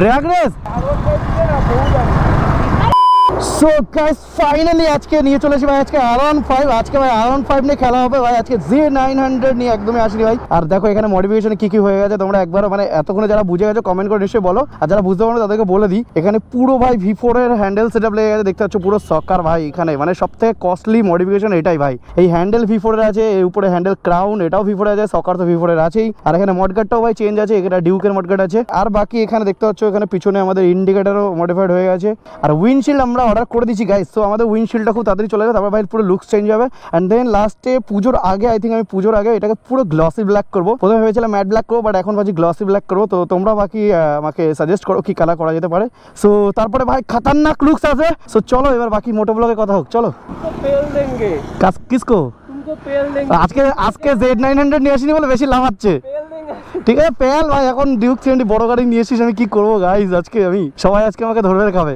Drag race so guys finally আজকে নিয়ে চলেছি ভাই, আজকে আর ওয়ান ফাইভ আজকে ভাই আর ওয়ান ফাইভ নিয়ে খেলা হবে ভাই, আজকে জি নাইন হান্ড্রেড নিয়ে একদমই আসিনি ভাই। আর দেখো এখানে মডিফিকেশন কি কি হয়ে গেছে, তোমরা একবার মানে এতক্ষণে যারা বুঝে গেছো কমেন্ট করে নিশ্চয়ই বলো। আর যারা বুঝতে পারো তাদেরকে বলে দিই, এখানে পুরো ভাই ভি ফোর এর হ্যান্ডেল সেট আপ লেগে গেছে, দেখতে পাচ্ছ পুরো সকার ভাই এখানে। মানে সব থেকে কস্টলি মডিফিকেশন এটাই ভাই। এই হ্যান্ডেল ভি ফোর এর আছে, এই উপরে হ্যান্ডেল ক্রাউন এটাও ভি ফোর আছে সকার তো ভি ফোর এর আছেই। আর এখানে মডগার্ডটাও ভাই চেঞ্জ আছে, এখানে ডিউকের মডগার্ড আছে। আর বাকি এখানে দেখতে পাচ্ছ, এখানে পিছনে আমাদের ইন্ডিকেটারও মডিফাইড হয়ে গেছে। আর উইন্ডশিল্ড আমরা অর্ডার করে দিচ্ছি গাইজ তো আমাদের উইন্ডশিল্ডটা খুব তাড়াতাড়ি চলে যাবে তারপর ভাই পুরো লুকস চেঞ্জ হবে। অ্যান্ড দেন লাস্টে পুজোর আগে আই থিঙ্ক আমি পুজোর আগে এটাকে পুরো গ্লসি ব্ল্যাক করব। প্রথমে ভেবেছিলাম ম্যাট ব্ল্যাক করব বাট এখন ভাবছি গ্লসি ব্ল্যাক করব। তো তোমরা বাকি আমাকে সাজেস্ট করো কি কালার করা যেতে পারে। সো তারপরে ভাই খাতারনাক লুকস আছে। সো চলো এবার বাকি মোটো ব্লগে কথা হোক চলো। কিসকো? আজকে আজকে জেড নাইন হান্ড্রেড নিয়ে আসিনি বলে বেশি লাভাচ্ছে ঠিক আছে পেয়াল ভাই এখন ডিউক সেভেন্টি বড় গাড়ি নিয়ে এসিস আমি কি করব গাইজ আজকে আমি সবাই আজকে আমাকে ধরে খাবে।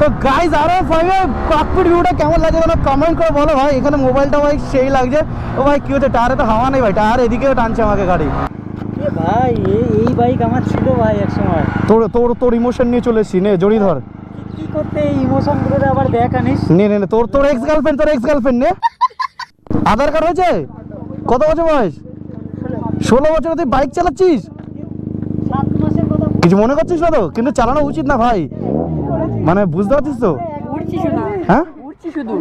তো গাইজ আরও ফাইভে কাকপিট ভিউটা কেমন লাগছে তোমরা কমেন্ট করে বলো ভাই। এখানে মোবাইলটা ভাই সেই লাগছে। ও ভাই কি হচ্ছে? টায়ারে তো হাওয়া নেই ভাই। টায়ার এদিকেও টানছে আমাকে গাড়ি। এ ভাই এই বাইক আমার ছিল ভাই এক সময় তোর তোর তোর ইমোশন নিয়ে চলে এসছি নে জড়ি ধর। কি করতে ইমোশনগুলো আবার দেখ আনিস। নে নে তোর তোর এক্স গার্লফ্রেন্ড তোর এক্স গার্লফ্রেন্ড নে। আধার কার্ড হয়েছে? কত বছর বয়স? ষোলো বছর তুই বাইক চালাচ্ছিস? কিছু মনে করছিস না তো? কিন্তু চালানো উচিত না ভাই। মানে বুঝতে পারছিস তো? হ্যাঁ?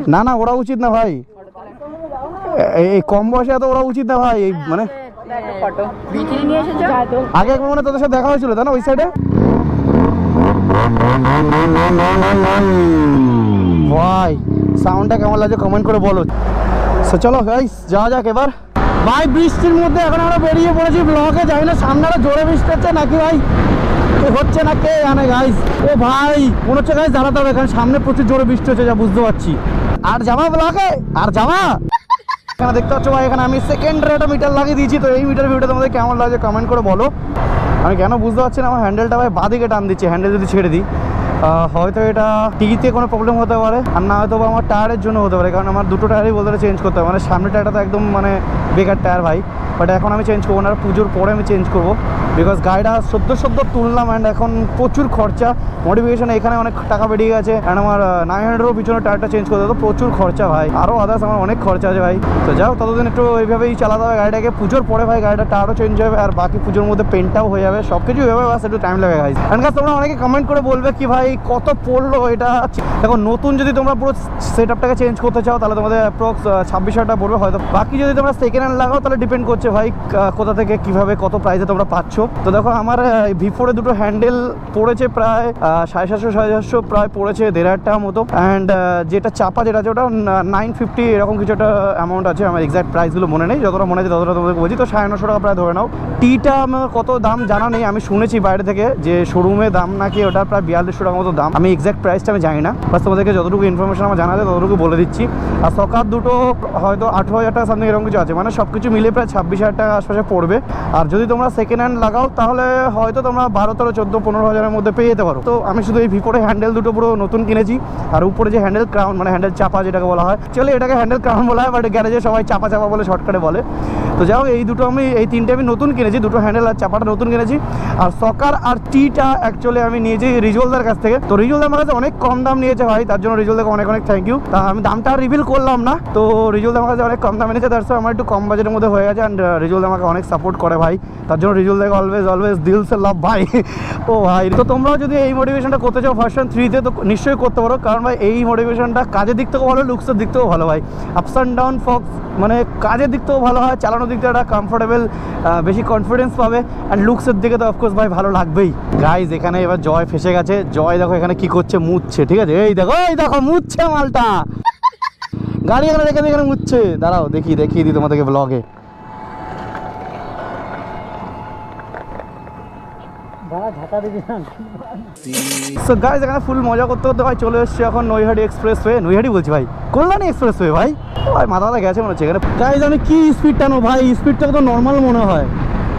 না না, ওরা উচিত না ভাই। এই- কম বয়সে এত ওরা উচিত না ভাই, এই মানে আগে একবার মানে তোদের সাথে দেখা হয়েছিল, তাই না, ওই সাইডে ভাই সাউন্ডটা কেমন লাগছে কমেন্ট করে বলো। চলো গাইস যাওয়া যাক এবার। ভাই, বৃষ্টির মধ্যে এখন আমরা বেরিয়ে পড়েছি। ব্লকে যাই না, সামনে আরও জোরে বৃষ্টি হচ্ছে নাকি ভাই? হচ্ছে না, কে জানে গাইস ও ভাই, মনে হচ্ছে গাইস দাঁড়াতে হবে, কারণ সামনে প্রচুর জোরে বৃষ্টি হচ্ছে, যা বুঝতে পারছি। আর জামা ব্লকে আর জামা? এখানে দেখতে পাচ্ছ ভাই, এখানে আমি সেকেন্ড রেটে মিটার লাগিয়ে দিয়েছি, তো এই মিটার ভিউটা তোমাদের কেমন লাগছে কমেন্ট করে বলো। আমি কেন বুঝতে পারছি না, আমার হ্যান্ডেলটা ভাই বাদিকে টান দিচ্ছে হ্যান্ডেল যদি ছেড়ে দিই। হয়তো এটা টিকিতে কোনো প্রবলেম হতে পারে, আর না হয়তো আমার টায়ারের জন্য হতে পারে, কারণ আমার দুটো টায়ারই বলতে চেঞ্জ করতে হবে। মানে সামনের টায়ারটা তো একদম মানে বেকার টায়ার ভাই বাট এখন আমি চেঞ্জ করব না পুজোর পরে আমি চেঞ্জ করব। বিকজ গাড়িটা সদ্য সদ্য তুললাম অ্যান্ড এখন প্রচুর খরচা। মডিফিকেশন এখানে অনেক টাকা বেরিয়ে গেছে। অ্যান্ড আমার নাইন হান্ড্রেডও পিছনে টায়ারটা চেঞ্জ করতে হবে তো প্রচুর খরচা ভাই। আরও আদার্স আমার অনেক খরচা আছে ভাই। তো যাও, ততদিন একটু এইভাবেই চালাতে হবে গাড়িটাকে। পুজোর পরে ভাই গাড়িটা টায়ারও চেঞ্জ হবে আর বাকি পুজোর মধ্যে পেন্টটাও হয়ে যাবে। সব কিছুই হবে বাস একটু টাইম লাগে ভাই অ্যান্ড গাছ তোমরা অনেকে কমেন্ট করে বলবে কি ভাই, কত পড়ল এটা? দেখো, নতুন যদি তোমরা পুরো সেট আপটাকে চেঞ্জ করতে চাও, তাহলে তোমাদের অ্যাপ্রক্স ছাব্বিশ হাজার পড়বে। হয়তো বাকি যদি তোমরা সেকেন্ড হ্যান্ড লাগাও, তাহলে ডিপেন্ড করছে ভাই কোথা থেকে, কীভাবে, কত প্রাইসে তোমরা পাচ্ছ। তো দেখো আমার ভি ফোরে দুটো হ্যান্ডেল পড়েছে প্রায় সাড়ে সাতশো সাড়ে সাতশো প্রায় পড়েছে, দেড় হাজার টাকার মতো। অ্যান্ড যেটা চাপা যেটা আছে ওটা নাইন ফিফটি এরকম কিছু একটা অ্যামাউন্ট আছে, আমার এক্সাক্ট প্রাইসগুলো মনে নেই, যতটা মনে আছে ততটা তোমাদেরকে বলছি। তো সাড়ে নশো টাকা প্রায় ধরে নাও। টিটা আমার কত দাম জানা নেই, আমি শুনেছি বাইরে থেকে যে শোরুমে দাম নাকি ওটা প্রায় বিয়াল্লিশশো টাকার মতো দাম। আমি এক্সাক্ট প্রাইসটা আমি জানি না। বাস তোমাদেরকে যতটুকু ইনফরমেশন আমার জানা আছে ততটুকু বলে দিচ্ছি। আর সকার দুটো হয়তো আঠেরো হাজার টাকা সামনে এরকম কিছু আছে। মানে সব কিছু মিলে প্রায় ছাব্বিশ হাজার টাকা আশপাশে পড়বে। আর যদি তোমরা সেকেন্ড হ্যান্ড লাগাও, তাহলে হয়তো তোমরা বারো তেরো, চোদ্দ, পনেরো হাজারের মধ্যে পেয়ে যেতে পারো। তো আমি শুধু এই ভিপোরে হ্যান্ডেল দুটো পুরো নতুন কিনেছি, আর উপরে যে হ্যান্ডেল ক্রাউন মানে হ্যান্ডেল চাপা যেটাকে বলা হয়, চলে এটাকে হ্যান্ডেল ক্রাউন বলা হয় বাট গ্যারেজে সবাই চাপা চাপা বলে শর্টকাটে বলে। তো যাও এই দুটো আমি, এই তিনটে আমি নতুন কিনেছি, দুটো হ্যান্ডেল আর চাপাটা নতুন কিনেছি। আর সকার আর টিটা অ্যাকচুয়ালি আমি নিয়েছি রিজলদার কাছ থেকে। তো রিজলদার আমার কাছে অনেক কম দাম নিয়েছে ভাই, তার জন্য রিজলদাকে অনেক অনেক থ্যাংক ইউ তা আমি দামটা রিভিল করলাম না। তো রিজলদা আমার কাছে অনেক কম দাম এনেছে, তার সাথে আমার একটু কম বাজেটের মধ্যে হয়ে গেছে অ্যান্ড রিজলদা আমাকে অনেক সাপোর্ট করে ভাই। তার জন্য রিজলদাকে অলওয়েজ অলওয়েজ দিল সে লাভ ভাই। ও ভাই তো তোমরাও যদি এই মোটিভেশনটা করতে চাও ভার্সন থ্রিতে তো নিশ্চয়ই করতে পারো। কারণ ভাই, এই মোটিভেশনটা কাজের দিক থেকেও ভালো লুকসের দিক থেকেও ভালো ভাই। আপস অ্যান্ড ডাউন ফক্স মানে কাজের দিক থেকেও ভালো হয়, চালানোর দিক থেকে একটা কমফোর্টেবল বেশি কনফিডেন্স পাবে। অ্যান্ড লুকসের দিকে তো অফকোর্স ভাই ভালো লাগবেই। গাইজ এখানে এবার জয় ফেসে গেছে। জয় দেখো এখানে কি করছে, মুছছে, ঠিক আছে? এই দেখো এই দেখো, মুছছে মালটা। গাড়ি এখানে দিয়ে এখানে মুছছে। দাঁড়াও, দেখি, দেখিয়ে দিই তোমাদেরকে ব্লগে দাঁড়া ঢাকা দিবি না সো গাইজ এখানে ফুল মজা করতে করতে ভাই চলে এসেছি এখন নৈহাটি এক্সপ্রেস ওয়ে নৈহাটি বলছি ভাই কল্যাণী এক্সপ্রেস ওয়ে ভাই ভাই মাথা মাথা গেছে মনে হচ্ছে এখানে। গাইজ আমি কি স্পিড টানো ভাই? স্পিডটা তো নর্মাল মনে হয়।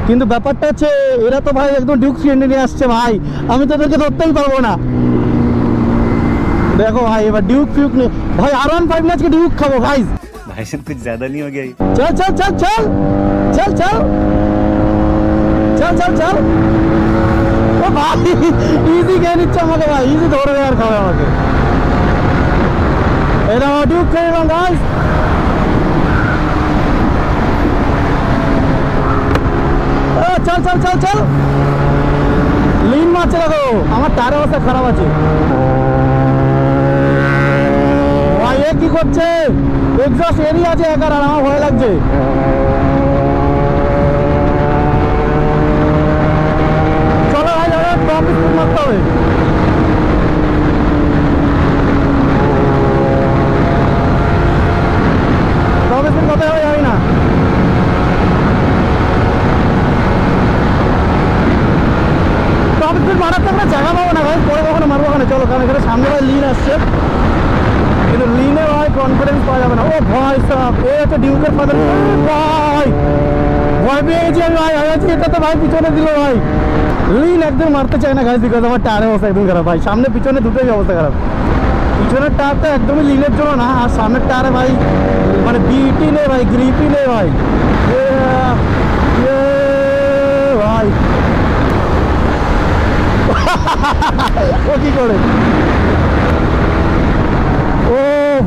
কিন্তু ব্যাপারটা হচ্ছে এরা তো ভাই একদম ডিউক ফ্রেন্ডে নিয়ে আসছে ভাই। আমি তো এদেরকে ধরতেই পারব না। দেখো ভাই এবার ডিউক ফিউক নিয়ে ভাই আর ওয়ান ফাইভ আজকে ডিউক খাব ভাই ভাই সব কিছু জ্যাদা নিয়ে হয়ে চল চল চল চল। চল চল। চল চল চল। ভাই ইজি খেয়ে নিচ্ছে আমাকে ভাই ইজি ধরবে আর খাবে আমাকে। এটা ডিউক খেয়ে নিলাম গাইস চল চল চল চল। লিন মারছে দেখো, আমার টায়ার অবস্থা খারাপ আছে। ভাই, এ কি করছে? এক্সস্ট এরিয়া আছে একার, আর আমার ভয় লাগছে চলো টপ স্পিড মারতে হবে না টপ স্পিড মারাতে আমরা জায়গা পাবো না ভাই পরে কখনো মারবো ওখানে চলো কারণ এখানে সামনে ভাই লিন আসছে কিন্তু লিনে ভাই কনফিডেন্স পাওয়া যাবে না ও ভাই সাহ এ হচ্ছে ডিউকের ফাদার ভাই ভয় পেয়েছি আমি ভাই। আমি আছি, এটা তো ভাই পিছনে দিল ভাই। লিন একদম মারতে চায় না গাছ বিকজ আমার টায়ারের অবস্থা একদম খারাপ ভাই। সামনে পিছনে দুটোই অবস্থা খারাপ। পিছনের টায়ারটা একদমই লিনের জন্য না আর সামনের টায়ারে ভাই মানে বিটি নেই ভাই গ্রিপই নেই ভাই। ভাই। ও কি করে? ও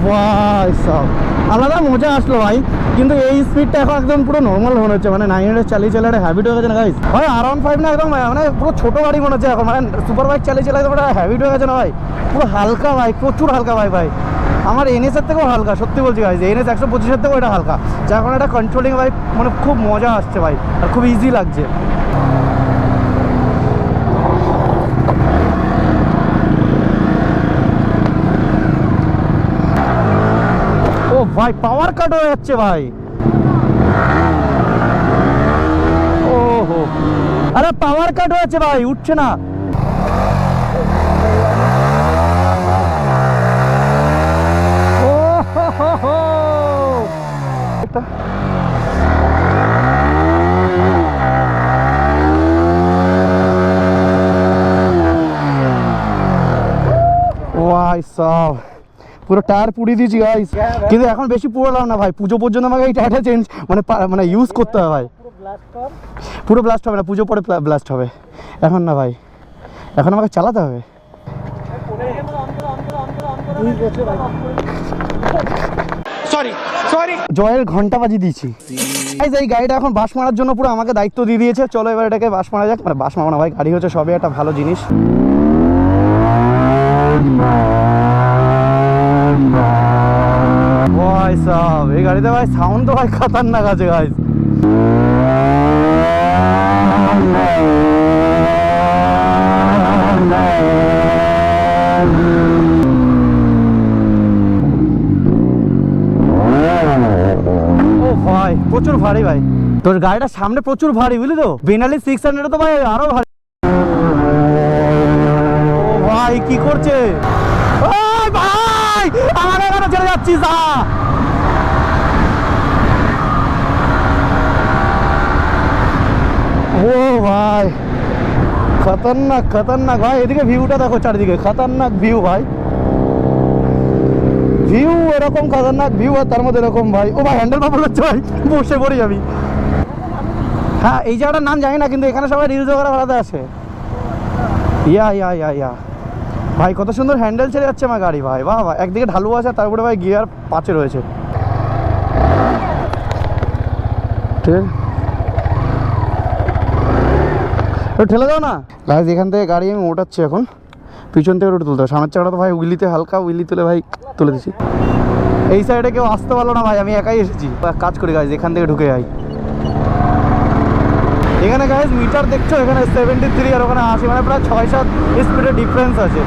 ভাই সব। আলাদা মজা আসলো ভাই। কিন্তু এই স্পিডটা এখন একদম পুরো নর্মাল মনে হচ্ছে। মানে নাইন হান্ড্রেড চালিয়ে চালিয়ে একটা হ্যাবিট হয়ে গেছে না ভাই আর ওয়ান ফাইভ না একদম মানে পুরো ছোটো গাড়ি মনে হচ্ছে এখন। মানে সুপার বাইক চালিয়ে চালিয়ে একটা হ্যাবিট হয়ে গেছে না ভাই? পুরো হালকা ভাই, প্রচুর হালকা ভাই ভাই। আমার এনএসের থেকেও হালকা, সত্যি বলছি ভাই যে এনএস একশো পঁচিশের থেকেও এটা হালকা। যার কারণে একটা কন্ট্রোলিং ভাই মানে খুব মজা আসছে ভাই। আর খুব ইজি লাগছে ও ভাই পাওয়ার কাট হয়ে যাচ্ছে ভাই ও হো আরে পাওয়ার কাট হয়ে যাচ্ছে ভাই উঠছে না ও হো পুরো টায়ার পুড়িয়ে দিয়েছি গাইস কিন্তু এখন বেশি পুরোলাম না ভাই। পুজো পর্যন্ত আমাকে এই টায়ারটা চেঞ্জ মানে মানে ইউজ করতে হবে ভাই। পুরো ব্লাস্ট কর। পুরো ব্লাস্ট হবে না পুজো পরে ব্লাস্ট হবে। এখন না ভাই। এখন আমাকে চালাতে হবে। বছর আগে জয়ের ঘণ্টা বাজি দিয়েছি। Guys, এই গাড়িটা এখন বাস মারার জন্য পুরো আমাকে দায়িত্ব দিয়ে দিয়েছে। চলো এবার এটাকে বাস মারা যাক। মানে বাস মারানো ভাই গাড়ি হচ্ছে সবই একটা ভালো জিনিস ভাই সাহ এই গাড়িতে ভাই সাউন্ড তো ভাই খাতারনাক আছে ভাই, প্রচুর ভারী ভাই। তোর গাড়িটা সামনে প্রচুর ভারী, বুঝলি তো? বেনালি সিক্স হান্ড্রেড তো ভাই আরও ভারী। ও ভাই, কি করছে? ভাই, আমার এখানে চলে যাচ্ছিস ও ভাই, খতরনাক খতরনাক। ভাই, এদিকে ভিউটা দেখো চারিদিকে। খতরনাক ভিউ ভাই। ভিউ এরকম খতরনাক ভিউ আর তার মধ্যে এরকম ভাই। ও ভাই হ্যান্ডেল পাবল হচ্ছে ভাই। বসে পড়ে যাবি হ্যাঁ এই জায়গাটার নাম জানি না, কিন্তু এখানে সবাই রিলস ওখানে ভাড়াতে আসে ইয়া ইয়া ইয়া ইয়া। ভাই, কত সুন্দর হ্যান্ডেল ছেড়ে যাচ্ছে আমার গাড়ি, ভাই। বাহ বাহ। একদিকে ঢালু আছে তারপরে ভাই গিয়ার পাঁচে রয়েছে। ঠিক আছে? একটু ঠেলে দাও না। গাইজ এখান থেকে গাড়ি আমি ওঠাচ্ছি এখন। পিছন থেকে ওটা তুলতে হবে। সামনের চাকাটা তো ভাই উইলিতে হালকা উইলি তুলে ভাই তুলে দিচ্ছি। এই সাইডে কেউ আসতে পারল না ভাই, আমি একাই এসেছি। কাজ করি গাইজ এখান থেকে ঢুকে যাই এখানে গাইজ মিটার দেখছ? এখানে সেভেন্টি থ্রি আর ওখানে আশি মানে প্রায় ছয় সাত স্পিডের ডিফারেন্স আছে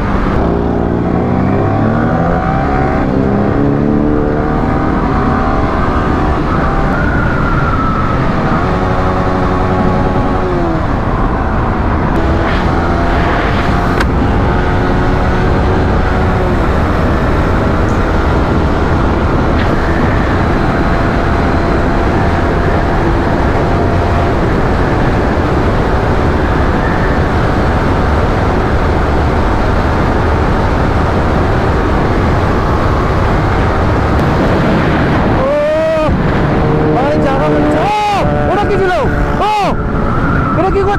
ও ভাই জায়গা হচ্ছে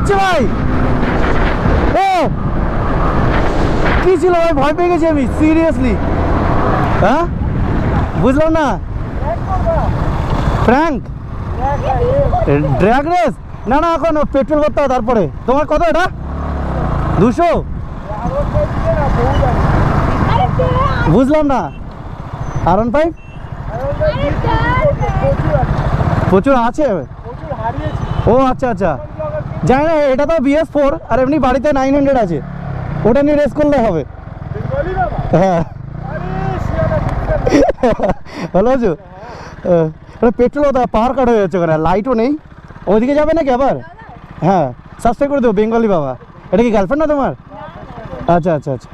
করছে ভাই। ও! কি ছিল ভাই? ভয় পেয়ে গেছি আমি সিরিয়াসলি হ্যাঁ? বুঝলাম না। ফ্র্যাঙ্ক ড্র্যাগ রেস না না, এখন পেট্রোল করতে হবে তারপরে। তোমার কত এটা? দুশো? বুঝলাম না। আর ওয়ান ফাইভ প্রচুর আছে। ও আচ্ছা আচ্ছা। জানি এটা তো বিএস ফোর আর এমনি বাড়িতে নাইন হান্ড্রেড আছে। ওটা নিয়ে রেস করলে হবে। হ্যাঁ। ভালো আছো? পেট্রোল ওটা পাওয়ার কাট হয়ে যাচ্ছে ওখানে লাইটও নেই। ওইদিকে যাবে নাকি আবার? হ্যাঁ সাবস্ক্রাইব করে দেবো বেঙ্গলি বাবা। এটা কি গার্লফ্রেন্ড না তোমার? আচ্ছা আচ্ছা আচ্ছা।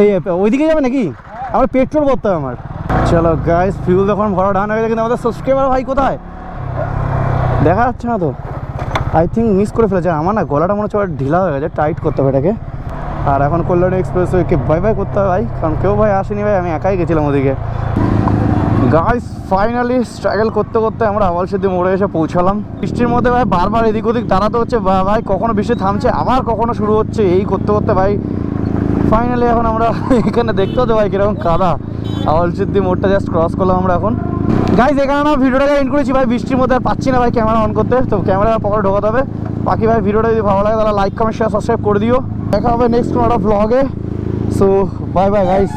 এই, ওইদিকে যাবে নাকি? আমার পেট্রোল করতে হবে আমার। চলো গাইস ফিউল যখন ভরা ডান হয়ে গেছে, কিন্তু আমাদের সাবস্ক্রাইবার ভাই কোথায়? দেখা যাচ্ছে না তো। আই থিঙ্ক মিস করে ফেলেছে। আমার না গলাটা মনে হচ্ছে আবার ঢিলা হয়ে গেছে টাইট করতে হবে এটাকে। আর এখন কল্যাণী এক্সপ্রেস ওয়েকে বাই বাই করতে হবে ভাই, কারণ কেউ ভাই আসেনি ভাই, আমি একাই গেছিলাম ওদিকে। গাইস ফাইনালি স্ট্রাগল করতে করতে আমরা আওয়াল সিদ্ধি মোড়ে এসে পৌঁছালাম। বৃষ্টির মধ্যে ভাই বারবার এদিক ওদিক দাঁড়াতে হচ্ছে ভাই কখনো বৃষ্টি থামছে, আবার কখনো শুরু হচ্ছে এই করতে করতে ভাই। ফাইনালি এখন আমরা এখানে দেখতে হতো ভাই কীরকম কাদা। আওয়াল সিদ্ধি মোড়টা জাস্ট ক্রস করলাম আমরা এখন। গাইজ এখানে না ভিডিওটাকে এন্ড করেছি, ভাই, বৃষ্টির মধ্যে আর পাচ্ছি না, ভাই ক্যামেরা অন করতে। তো ক্যামেরা পকেটে ঢোকাতে হবে। বাকি ভাই, ভিডিওটা যদি ভালো লাগে, তাহলে লাইক কমেন্ট শেয়ার সাবস্ক্রাইব করে দিও। দেখা হবে নেক্সট কোনো একটা ব্লগে সো বাই বাই গাইস